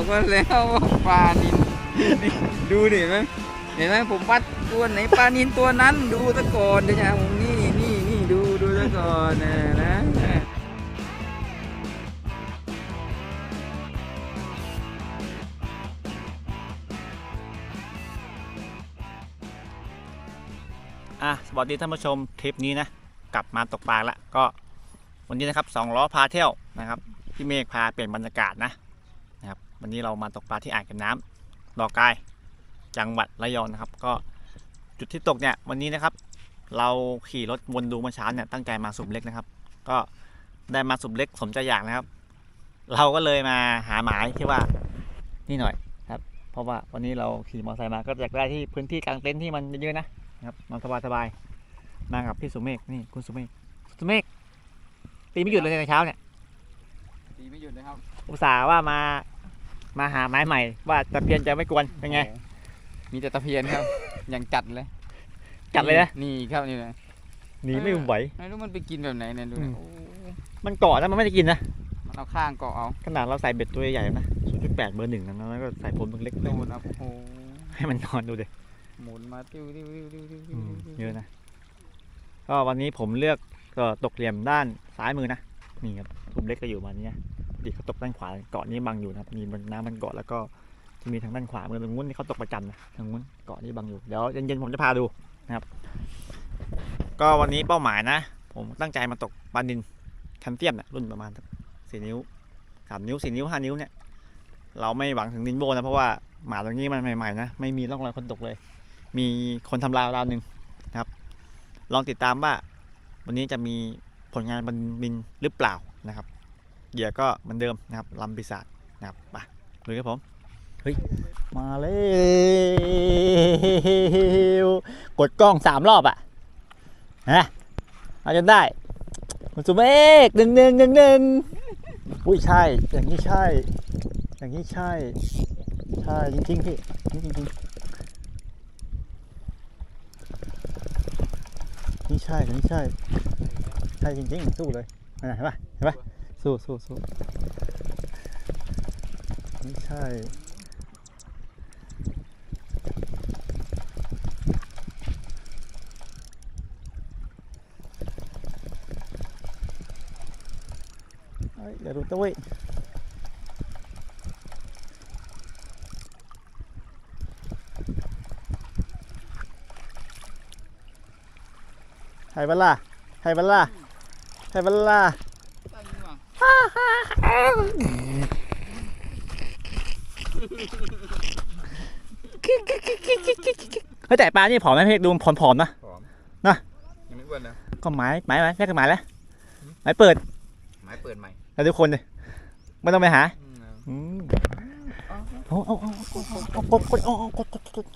บอกว่าแล้วว่าปลานินดูเห็นไหมเห็นไหมผมวัดตัวไหนปลานินตัวนั้นดูซะก่อนเดี๋ยวจะเอานี่นี่นี่ดูดูซะก่อนนะนะอะสวัสดีท่านผู้ชมทริปนี้นะกลับมาตกปลาละก็วันนี้นะครับสองล้อพาเที่ยวนะครับพี่เมฆพาเปลี่ยนบรรยากาศนะ วันนี้เรามาตกปลาที่อ่างเก็บน้ำดอกกายจังหวัดระยองนะครับ ก็จุดที่ตกเนี่ยวันนี้นะครับ เราขี่รถวนดูเมื่อเช้าเนี่ยตั้งใจมาสุมเล็กนะครับ ก็ได้มาสุมเล็กสมใจอยากนะครับ เราก็เลยมาหาหมายที่ว่านี่หน่อยครับ เพราะว่าวันนี้เราขี่มอเตอร์ไซค์มาก็อยากได้ที่พื้นที่กลางเต็นท์ที่มันเยอะๆนะนะครับนอนสบายสบายๆมากับพี่สุเมฆนี่คุณสุเมฆสุเมฆตีไม่หยุดเลยในเช้าเนี่ยตีไม่หยุดเลยครับอุตส่าห์ว่ามา มาหาไม้ใหม่ ว่าตะเพียนจะไม่กวนเป็นไงโอ้โหมีแต่ตะเพียนครับ อย่างจัดเลย จัดเลยนะนี่ครับนี่นะหนีไม่ไหวไม่รู้มันไปกินแบบไหนเนี่ยดูเนี่ยอืมโอ้มันเกาะนะมันไม่ได้กินนะมันเอาข้างเกาะเอาขนาดเราใส่เบ็ดตัวใหญ่ๆนะ0.8เบอร์หนึ่งนะแล้วก็ใส่ผมเล็กๆโดนเอาโอ้โหให้มันนอนดูดิหมุนมาติ้วติ้วติ้วติ้วติ้วอืมติ้วเยอะนะก็วันนี้ผมเลือกก็ตกเหลี่ยมด้านซ้ายมือนะนี่ครับผมเล็กก็อยู่มานี้นะ ปกติเขาตกด้านขวาเกาะนี้บังอยู่นะครับมีน้ำมันเกาะแล้วก็จะมีทางด้านขวามือตรงนู้นที่เขาตกประจำนะทางนู้นเกาะนี้บังอยู่เดี๋ยวเย็นๆผมจะพาดูนะครับ ก็วันนี้เป้าหมายนะ ผมตั้งใจมาตกปลานินแคลเซียมนะรุ่นประมาณสี่นิ้วสามนิ้วสี่นิ้วห้านิ้วเนี่ยเราไม่หวังถึงนินโบนะเพราะว่าหมาตรงนี้มันใหม่ๆนะไม่มีร่องรอยคนตกเลย มีคนทำราวราวหนึ่งนะครับ ลองติดตามว่า วันนี้จะมีผลงานบนบินหรือเปล่านะครับ เหยื่อก็เหมือนเดิมนะครับลำปีศาจนะครับไปลุยครับผมเฮ้ยมาแล้วกดกล้องสามรอบอะฮะเอาจนได้คุณสุเมฆหนึ่งหนึ่งหนึ่งหนึ่งอุ้ยใช่ อย่างนี้ใช่ อย่างนี้ใช่ ใช่จริงๆพี่จริงๆจริงๆนี่ใช่อันนี้ใช่ ใช่จริงๆสู้เลยนั่นน่ะเห็นปะเห็นปะ สู้สู้สู้นี่ใช่ อย่าดูตัวเว้ยไฮบัลล่าไฮบัลล่าไฮบัลล่าตั้งนี่ว่ะ เฮ้ยแต่ปลานี่ผอมไหมพี่ดูผอมๆนะผอมนะยังไม่อ้วนนะก็หมายหมายไหมแค่ก็หมายแล้วหมายเปิดไม้เปิดใหม่แล้วทุกคนเลยไม่ต้องไปหาอืมอืมเอาเอาเอาเอาเอาเอากดกดเอาเอากดกดกด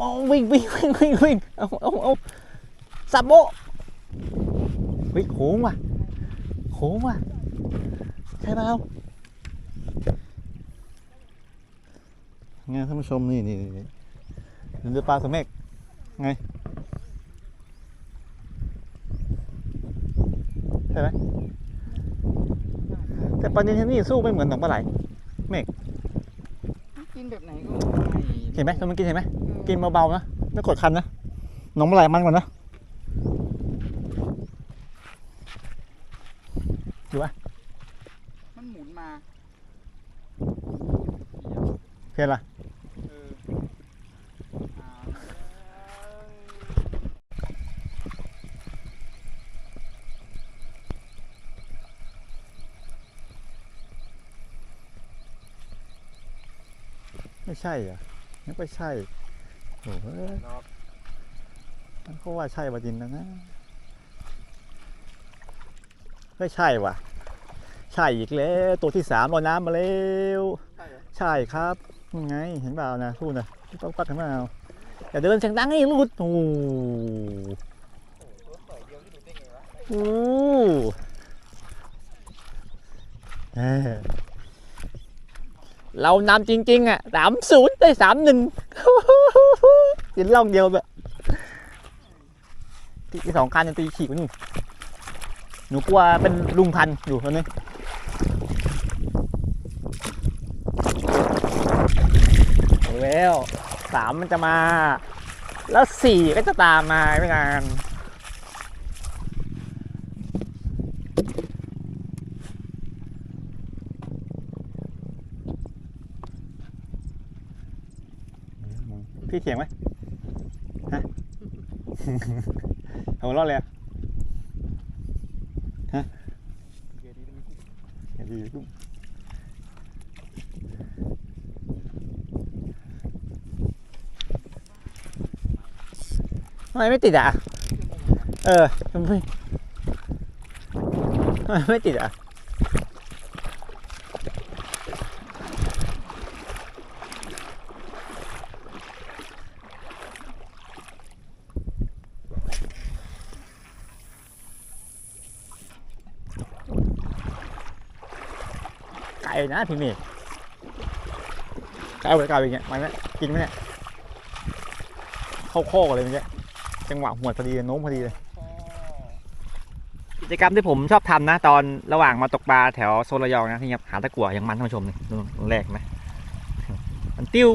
เอาวิ่งวิ่งวิ่งวิ่งวิ่งเอาเอาเอาสับโบะเฮ้ยโค้งว่ะโค้งว่ะ ใช่เปล่าไงท่านผู้ชมนี่นี่นี่นี่ดูปลาสมเมกไงใช่ไหมแต่ปลานินที่นี่สู้ไม่เหมือนหนองปลาไหลกินแบบไหนก็เห็นไหมตอนมันกินเห็นไหมกินเบาๆนะไม่กดคันนะหนองปลาไหลมันกว่านะ มันหมุนมา เพียนละเอออ่าไม่ใช่เหรอะไม่ไปใช่โอ้โหรอบมันก็ว่าใช่ปลาจินแล้วนะไม่ใช่ว่ะ ใช่อีกแล้ว ตัวที่สามลอยน้ำมาแล้ว ใช่เหรอใช่ครับ ยังไง เห็นเปล่านะพูดนะต้องปักกันเปล่าอย่าเดินเสียงดังให้รุดโอ้โหตัวต่อยเดียวที่ดูได้ไงวะโอ้เรานำจริง ๆ อะสามศูนย์ได้สามหนึ่งกินล่องเดียวแบบที่สองคันยังตีขี่กว่านี่หนูกลัวเป็นลุงพันอยู่คนนี้ แล้ว สามมันจะมา แล้วสี่ก็จะตามมาไม่นานพี่เถียงไหมฮะหัวเราะเลยอะฮะอย่าดีกุ้ง ทำไมไม่ติดอะ เออทำไมทำไมไม่ติดอะไก่นะพี่เมย์ไก่เอาไปไก่อย่างเงี้ยมันเนี่ยกินไหมเนี่ยเข้าโคอกเลยเมื่อกี้ จังหวะหัวดพอดีเลยโน้มพอดีเลย กิจกรรมที่ผมชอบทำนะ ตอนระหว่างมาตกปลาแถวโซนระยองนะที่ครับหาตะกั่วอย่างมันท่านผู้ชมนี่ดูตรงแรกไหมมันติ้ว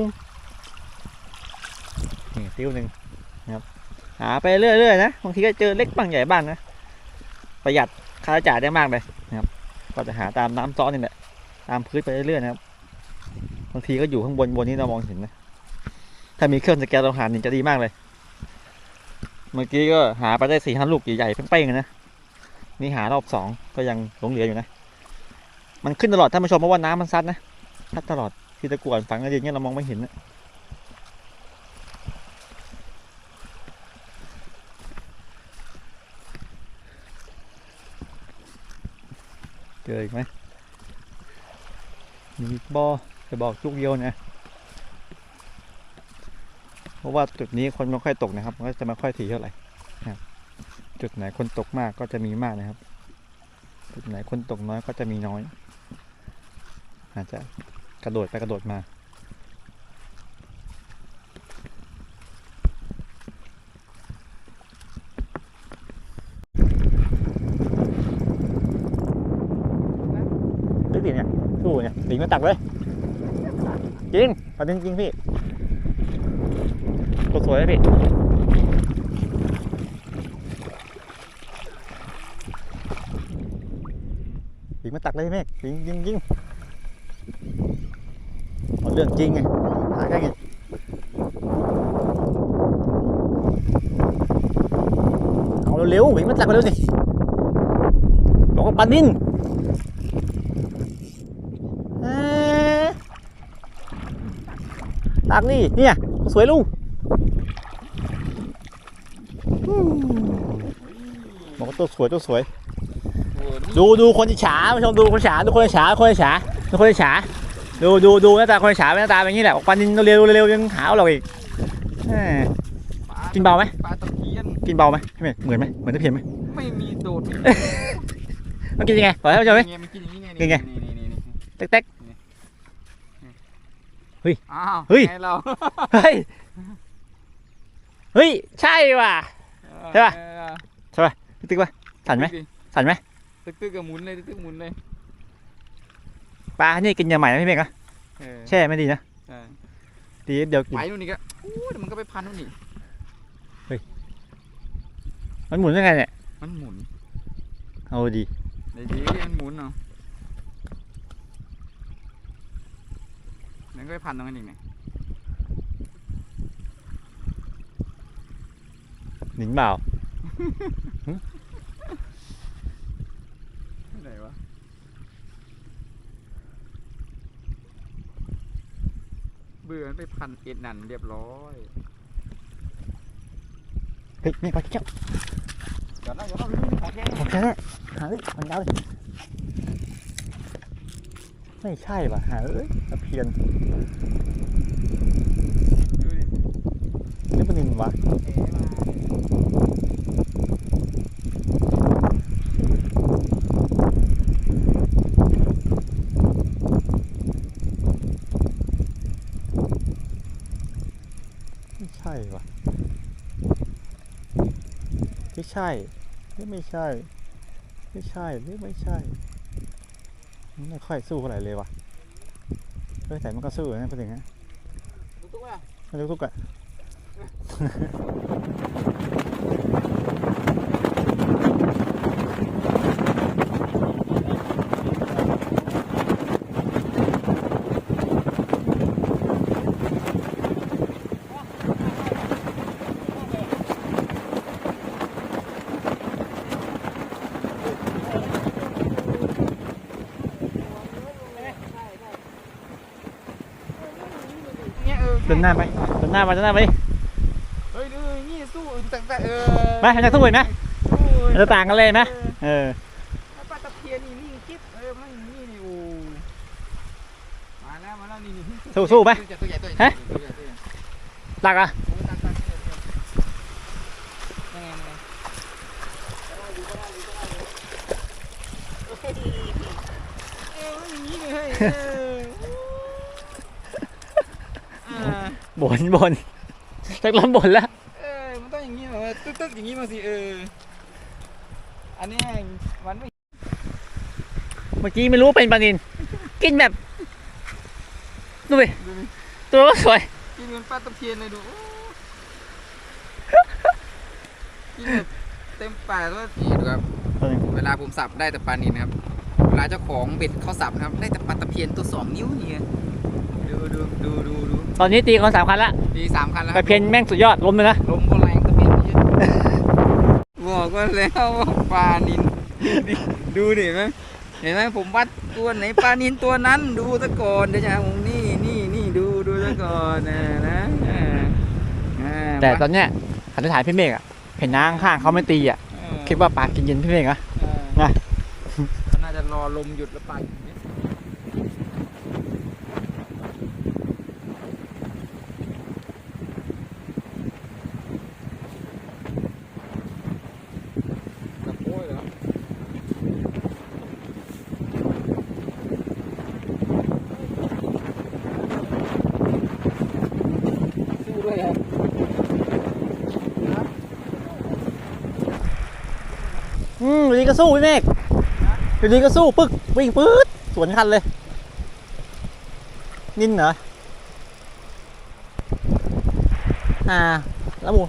นี่ติ้วหนึ่งนะครับหาไปเรื่อยๆนะบางทีก็เจอเล็กบ้างใหญ่บ้างนะประหยัดค่าใช้จ่ายได้มากเลยนะครับ ก็จะหาตามน้ำซ้อนนี่แหละตามพื้นไปเรื่อยๆนะครับบางทีก็อยู่ข้างบนบนนี้เรามองเห็นนะถ้ามีเครื่องสแกนเราหารนี่จะดีมากเลย เมื่อกี้ก็หาไปได้สี่ห้าลูกใหญ่ๆเป้งๆเลยนะนี่หารอบสองก็ยังหลงเหลืออยู่นะ มันขึ้นตลอดท่านผู้ชมเพราะว่าน้ำมันซัดนะซัดตลอดที่ตะกรวดฝังอะไรอย่างเงี้ยเรามองไม่เห็นนะเจออีกไหมมีบอจะบอกลูกเดียวนะ ราะว่าจุดนี้คนไม่ค่อยตกนะครับก็จะไม่ค่อยถี่เท่าไหร่จุดไหนคนตกมากก็จะมีมากนะครับ จุดไหนคนตกน้อยก็จะมีน้อย อาจจะกระโดดไปกระโดดมาไม่ติเนี่ยสู้เนี่ยติงมาตักเลยจริงประเด็นจริงพี่ ตัวสวยเลยพี่ติงมาตักเลยเมฆจริงจริงจริงเอาเรื่องจริงไงหาแค่ไงเอาเร็วๆวิ่งมาตักมาเร็วสิบอกว่าปลานินตักนี่เนี่ยสวยลุงอืมบอกว่า ตัวสวยตัวสวยโอ้นี่ดูดูคนอิจฉาผู้ชมดูคนอิจฉาดูคนอิจฉาคนอิจฉาดูคนอิจฉาดูดูดูหน้าตาคนอิจฉาหน้าตาเป็นอย่างนี้แหละออกปันเร็วเร็วๆยังหาเราอีกแหม่ปลกินเบาไหมปลาตะเพียนกินเบาไหมใช่ไหมเหมือนไหมเหมือนตะเพียนไหมไม่มีโดดมันกินยังไงปล่อยให้ผู้ชมไหมไงมันกินอย่างนี้ไงกินไงนี่นี่นี่นี่เต๊กเต๊กอ้าวเฮ้ยไงเราเฮ้ย เฮ้ย ใช่ว่ะ ใช่ปะเออ ตึกๆป่ะสั่นไหมตึกดิสั่นไหมตึกตึกกับหมุนเลยตึกตึกหมุนเลยปลานี่กินยาใหม่นะพี่เมฆนะเออแช่ไม่ดีนะใช่ดีเดี๋ยวกินไปนู่นนี่ก็อู้เดี๋ยวมันก็ไปพันนู่นนี่มันหมุนยังไงเนี่ยมันหมุนเอาดีเดี๋ยวดีมันหมุนเนาะเดี๋ยวก็ไปพันตรงนั้นอีกเนี่ยหนิงเปล่า ไหนวะ เบื่อมันไปพันเอ็ดนันเรียบร้อยเฮ้ยนี่ปลาเจ้าเดี๋ยวนะเดี๋ยวนะของแท้ของแท้เนี่ยหาเลยมันยาวเลยไม่ใช่ป่ะหาเอ้ยตะเพียนดูดินี่มันนินวะ เอ๋มา ไม่ใช่ป่ะไม่ ใช่หรือไม่ใช่ ไม่ใช่หรือไม่ใช่ ไม่ค่อยสู้เท่าไหร่เลยวะเฮ้ยแต่มันก็สู้นะพูดถึงนะดูตัวป่ะมันทุกๆอะ เดินหน้าไปเดินหน้าไปเดินหน้าไปเฮ้ยดูนี่สู้แต่แต่เออไปมันจะสู้อีกไหมมันจะต่างกันเลยไหมเออถ้าปลาตะเพียนนี่นิ่งกิ๊บเออมันนี่นี่โอ้มาแล้วมาแล้วนี่นี่สู้สู้ไหมตัวใหญ่ตัวใหญ่ฮะตัวใหญ่ตัวใหญ่ตักอะ โอ้ตักตักตักตักยังไงยังไงเออมันอย่างนี้เลยเฮ้ยเอออ่า บ่นบ่นสักล้มบ่นแล้ว เออมันต้องอย่างนี้แบบว่าตึ๊กตึ๊กอย่างนี้มาสิเออ อันนี้มันไม่เมื่อกี้ไม่รู้ว่าเป็นปลานินกินแบบดูดิดูนี่ตัวก็สวย กินเหมือนปลาตะเพียนเลยดูโอ้กินแบบเต็มปากแล้วนี่ดูครับ เวลาผมสับได้แต่ปลานินนะครับ เวลาเจ้าของเบ็ดเขาสับนะครับ ได้แต่ปลาตะเพียนตัวสองนิ้วนี่ไงดูดูดูดูดู ตอนนี้ตีกันสามคันละดีสามคันแล้วคไปรับเพียนแม่งสุดยอดล้มเลยนะ ลมก็แรงตะเพียนเยอะบอกว่าแล้วว่าปลานินดูดิเห็นไหมเห็นไหมผมวัดตัวไหนปลานินตัวนั้นดูซะก่อนเดี๋ยวจะหาผมนี่นี่นี่ดูดูซะก่อนนะนะอ่าอ่าแต่ตอนเนี้ยขันถ่ายพี่เมฆอะเห็นน้าข้างๆเขาไม่ตีอะเออคิดว่าปลากินเย็นพี่เมฆอะเออนะเขาน่าจะรอลมหยุดแล้วปลาอยู่เนี่ยกับโอ้ยเหรอสู้ด้วยครับ อืมอยู่ ดีก็สู้พี่เมฆอยู่ดีก็สู้ปึ๊กวิ่งปื๊ดสวนคันเลย นินเหรออ่าแล้วหมู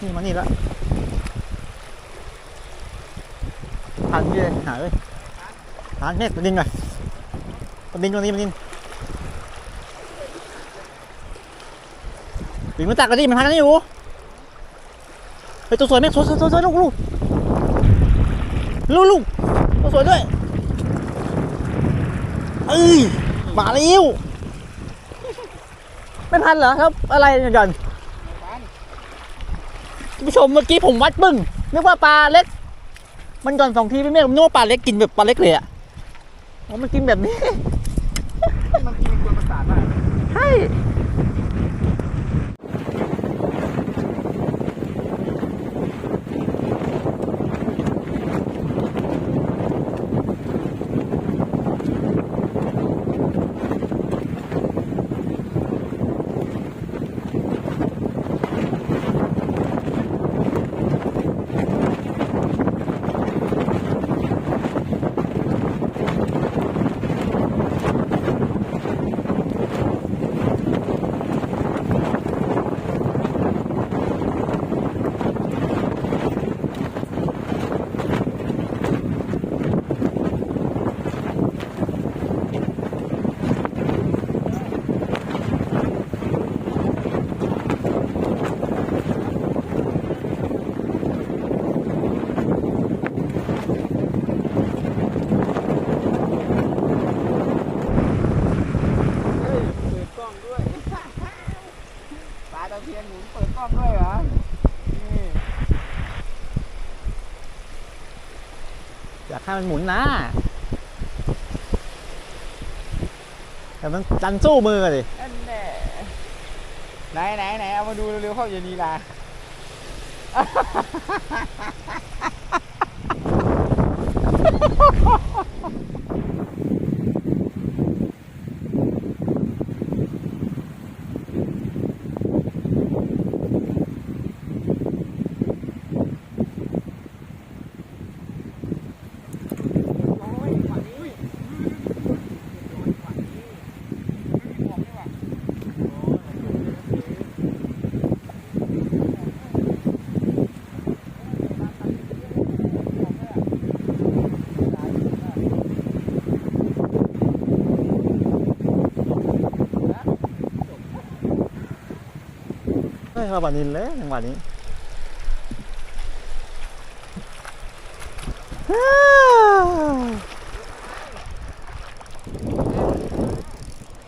นี่มานี่แล้วผ่านพี่เลยหาเลยผ่านเมฆตัวดินก่อนตัวดินตัวนี้ตัวดินวิ่งมาตักกันดิมันพันกันอยู่เฮ้ตัวสวยเมฆสวยสวยสวยสวยลูกลูก ลูกลูกตัวสวยด้วยเอ้ยมาแล้วไม่พันเหรอครับ อะไรหย่อนคุณผู้ชมเมื่อกี้ผมวัดปึ้งนึกว่าปลาเล็ก มันหย่อนสองทีพี่เมฆผมนึกว่าปลาเล็กกินแบบปลาเล็กเลยอะอ๋อมันกินแบบนี้ มันกินกวนประสาทมากใช่ ให้มันหมุนนะแต่มันดันสู้มือเลยนั่ไหนไหนไหนเอามาดูเร็วๆเข้าอย่านีล่า ยเข้าปลานินเลยจังหวะนี้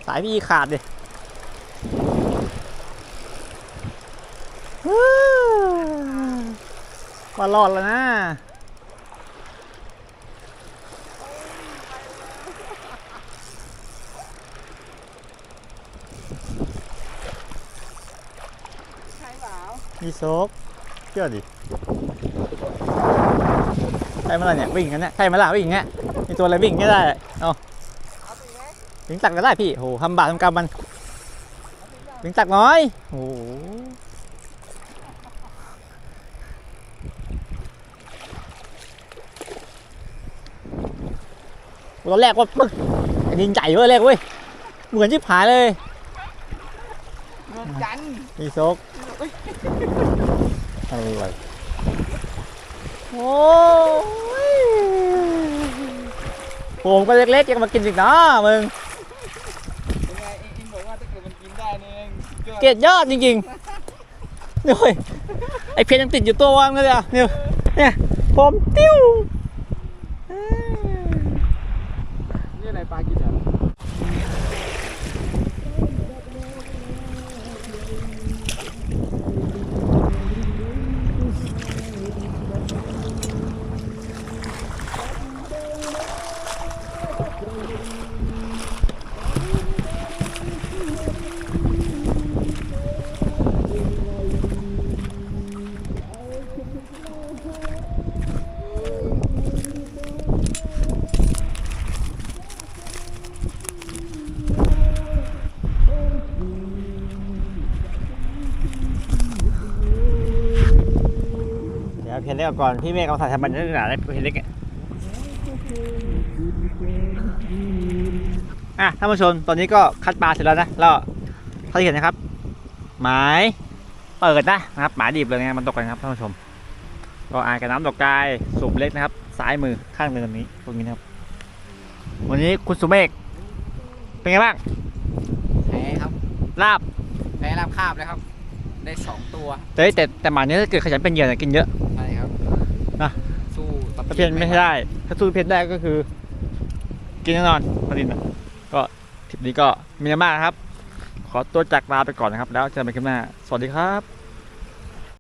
สายพี่ขาดดิอ้าวว่ารอดแล้วนะ ใช่เปล่ามีโซกเชื่อดิใช่ไหมล่ะเนี่ยวิ่งกันเนี่ยใช่ไหมล่ะวิ่งอย่างเงี้ยมีตัวอะไรวิ่งก็ได้เอาเอาไปไหมวิ่งตักก็ได้พี่โหทำบาปทำกรรมมันวิ่งตักน้อยโอ้โหตอนแรกว่าปึ๊กไอ้ดินใหญ่เว้ยแรกเว้ยเหมือนชิบหายเลยเงินกันมีโซก อะไรโอ้ยผมก็เล็กๆยังมากินอีกนะมึงยังไงเอ็งบอกว่าถ้าเกิดมันกินได้นี่เองยอดเกลียดยอดจริงๆนี่เว้ยไอเพชรยังติดอยู่ตัววางเลยอะเนี่ยเนี่ยผมติ้ว เดี๋ยวเพชรเล็กเอาก่อน พี่เมฆเอาใส่ทำมันได้หนาได้เพชรเล็กเนี่ยอะท่านผู้ชมตอนนี้ก็คัดปลาเสร็จแล้วนะแล้วเขาที่เห็นนะครับ หมายเปิดนะนะครับ หมายดีบเลยนะมันตกกันครับท่านผู้ชมก็อ่านกับน้ำดอกกายสูบเล็กนะครับซ้ายมือข้างหนึ่งตรงนี้ตรงนี้นะครับ วันนี้คุณสุเมฆเป็นไงบ้างแพ้ครับลาบแพ้รับคาบเลยครับ ได้สองตัวแต่แต่แต่หมาเนี้ถ้าเกิดขยันเป็นเหยื่อเนี่ยกินเยอะใช่ครับ นะสู้ตะถ้าเพีเพยนนไม่ได้ ถ้าสู้เพนได้ก็คือ กินแน่นอนปลาดินนะก็ทริปนี้ก็มีอะไรมากนะครับ ขอตัวจากลาไปก่อนนะครับ แล้วเจอกันใหม่คลิปหน้า สวัสดีครับ